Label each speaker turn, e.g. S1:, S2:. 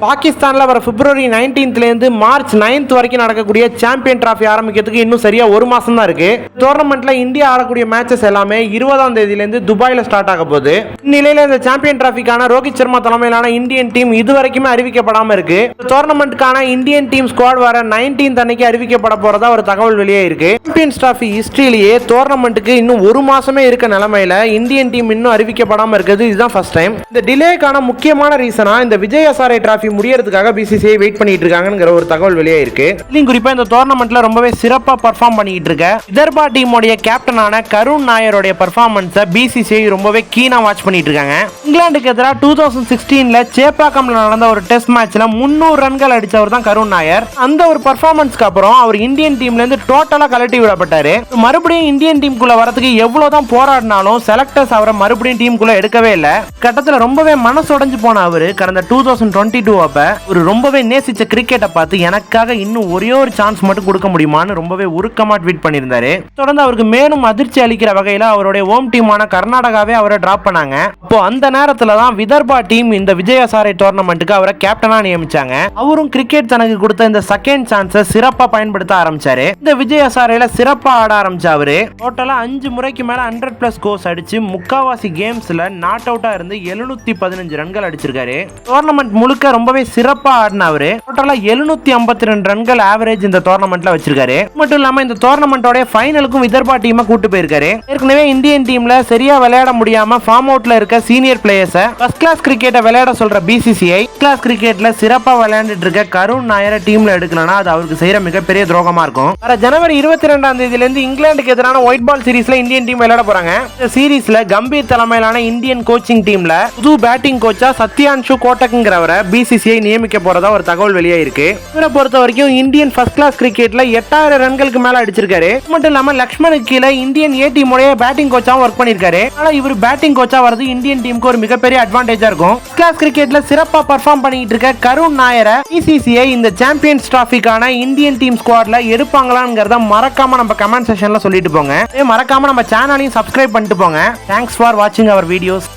S1: பாகிஸ்தானில் வர பிப்ரவரி நைன்டீன்த்லேருந்து March ninth வரைக்கும் நடக்கக்கூடிய சாம்பியன் டிராஃபி ஆரம்பிக்கிறதுக்கு இன்னும் சரியாக ஒரு மாதம் தான் இருக்குது டோர்னமெண்ட்டில் இந்தியா ஆடக்கூடிய மேட்சஸ் எல்லாமே இருபதாம் தேதியிலேருந்து துபாயில் ஸ்டார்ட் ஆக போகுது. இந்நிலையில் இந்த சாம்பியன் டிராஃபிக்கான ரோஹித் சர்மா தலைமையிலான இந்தியன் டீம் இது வரைக்குமே அறிவிக்கப்படாம இருக்கு. டோர்னமெண்ட்கான இந்தியன் டீம் ஸ்குவாட் வர நைன்டீன்த் அன்னைக்கு அறிவிக்கப்பட போறதா ஒரு தகவல் வெளியே இருக்கு. சாம்பியன்ஸ் டிராஃபி ஹிஸ்ட்ரியிலேயே டோர்னமெண்ட்டுக்கு இன்னும் ஒரு மாசமே இருக்க நிலைமையில இந்தியன் டீம் இன்னும் அறிவிக்கப்படாம இருக்கிறது. இதுதான் ஃபர்ஸ்ட் டைம் இந்த டிலேக்கான முக்கியமான ரீசனா இந்த விஜய் அசாரை டிராஃபி முடியறதுக்காக பிசிசிஐ வெயிட் பண்ணிட்டு இருக்காங்கிற ஒரு தகவல் வெளியாயிருக்கு இருக்கு. இதுலயும் குறிப்பா இந்த டோர்னமெண்ட்ல ரொம்பவே சிறப்பா பர்ஃபார்ம் பண்ணிட்டு இருக்க விதர்பா டீமோடைய கேப்டனான கருண் நாயருடைய பர்ஃபார்மன்ஸை பிசிசிஐ ரொம்பவே கீனா வாட்ச் பண்ணிட்டு இருக்காங்க இங்கிலாந்துக்கு எதிராக டூ தௌசண்ட் சிக்ஸ்டீன்ல சேப்பாக்கம்ல நடந்த ஒரு டெஸ்ட் மேட்ச்ல முந்நூறு ரன்கள் அடிச்சவர் தான் கருண் நாயர். அந்த ஒரு பர்ஃபார்மன்ஸ்க்கு அப்புறம் அவர் இந்தியன் டீம்ல இருந்து டோட்டலா கலட்டி விடப்பட்டாரு. மறுபடியும் இந்தியன் டீமுக்குள்ள வரதுக்கு எவ்வளவுதான் போராடினாலும் செலக்டர்ஸ் அவரை மறுபடியும் டீமுக்குள்ள எடுக்கவே இல்லை. கட்டத்துல ரொம்பவே மனசு உடஞ்சு போன அவரு. கடந்த டூ தௌசண்ட் டுவெண்ட்டி டூ அப்ப ஒரு ரொம்பவே நேசிச்ச கிரிக்கெட்டை பார்த்து எனக்காக இன்னும் ஒரே ஒரு சான்ஸ் மட்டும் கொடுக்க முடியுமான்னு ரொம்பவே உருக்கமா ட்வீட் பண்ணியிருந்தாரு. தொடர்ந்து அவருக்கு மேலும் அதிர்ச்சி அளிக்கிற வகையில அவருடைய ஹோம் டீமான கர்நாடகாவே அவரை டிராப் பண்ணாங்க. அப்போ அந்த நேரத்துல தான் விதர்பா டீம் இந்த விஜயசாரை டோர்னமெண்ட்டுக்கு அவரை கேப்டனா நியமிச்சாங்க. அவரும் கிரிக்கெட் தனக்கு கொடுத்த இந்த செகண்ட் சான்ஸை சிறப்பா பயன்படுத்த ஆரம்பிச்சாரு. இந்த விஜயசாரையில சிறப்பா ஆட ஆரம்பிச்ச அவரு டோட்டலா அஞ்சு முறைக்கு மேல ஹண்ட்ரட் பிளஸ் கோர்ஸ் அடிச்சு முக்காவாசி கேம்ஸ்ல நாட் அவுட்டா இருந்து எழுநூத்தி பதினஞ்சு ரன்கள் அடிச்சிருக்காரு. டோர்னமெண்ட் முழுக்க ரொம்பவே சிறப்பா ஆடின அவரு. டோட்டலா எழுநூத்தி ஐம்பத்தி ரெண்டு ரன்கள் ஆவரேஜ் இந்த டோர்னமெண்ட்ல வச்சிருக்காரு. மட்டும் இல்லாம இந்த டோர்னமெண்டோட ஃபைனலுக்கும் விதர்பா டீமை கூட்டு போயிருக்காரு. ஏற்கனவே இந்தியன் டீம்ல சரியா விளையாட முடியாம ஃபார்ம் அவுட்ல இருக்க சீனியர் பிளேயர்ஸ் ஃபர்ஸ்ட் கிளாஸ் கிரிக்கெட்டை விளையாட சொல்ற பிசிசிஐ கிளாஸ் கிரிக்கெட்ல சிறப்பா விளையாண்டுட்டு இருக்க கருண் நாயரை டீம்ல எடுக்கலனா அது அவருக்கு செய்யற மிகப்பெரிய துரோகமா இருக்கும். வர ஜனவரி இருபத்தி ரெண்டாம் தேதியில இருந்து இங்கிலாந்துக்கு எதிரான ஒயிட் பால் சீரிஸ்ல இந்தியன் டீம் விளையாட போறாங்க. இந்த சீரிஸ்ல கம்பீர் தலைமையிலான இந்தியன் கோச்சிங் டீம்ல புது பேட்டிங் கோச்சா சத்யான்ஷு கோட்டக்குங்கிறவரை பிசிசிஐ நியமிக்க போறதா ஒரு தகவல் வெளியே இருக்கு இவரை பொறுத்த வரைக்கும் இந்தியன் ஃபர்ஸ்ட் கிளாஸ் கிரிக்கெட்ல எட்டாயிரம் ரன்களுக்கு மேல அடிச்சிருக்காரு. மட்டும் இல்லாம லக்ஷ்மணுக்கு கீழே இந்தியன் ஏ டீமோடைய பேட்டிங் கோச்சாவும் ஒர்க் பண்ணிருக்காரு ஆனா இவர் பேட்டிங் கோச்சா வரது இந்தியன் டீமுக்கு ஒரு மிகப்பெரிய அட்வான்டேஜா இருக்கும். கிளாஸ் கிரிக்கெட்ல சிறப்பா பர்ஃபார்ம் பண்ணிட்டு இருக்க கருண் நாயரை பிசிசிஐ இந்த சாம்பியன்ஸ் டிராஃபிக்கான இந்தியன் டீம் ஸ்குவாட்ல எடுப்பாங்களாங்கிறத மறக்காம நம்ம கமெண்ட் செக்ஷன்ல சொல்லிட்டு போங்க. மறக்காம நம்ம சேனலையும் சப்ஸ்கிரைப் பண்ணிட்டு போங்க. தேங்க்ஸ் ஃபார் வாட்சிங் அவர் வீடியோஸ்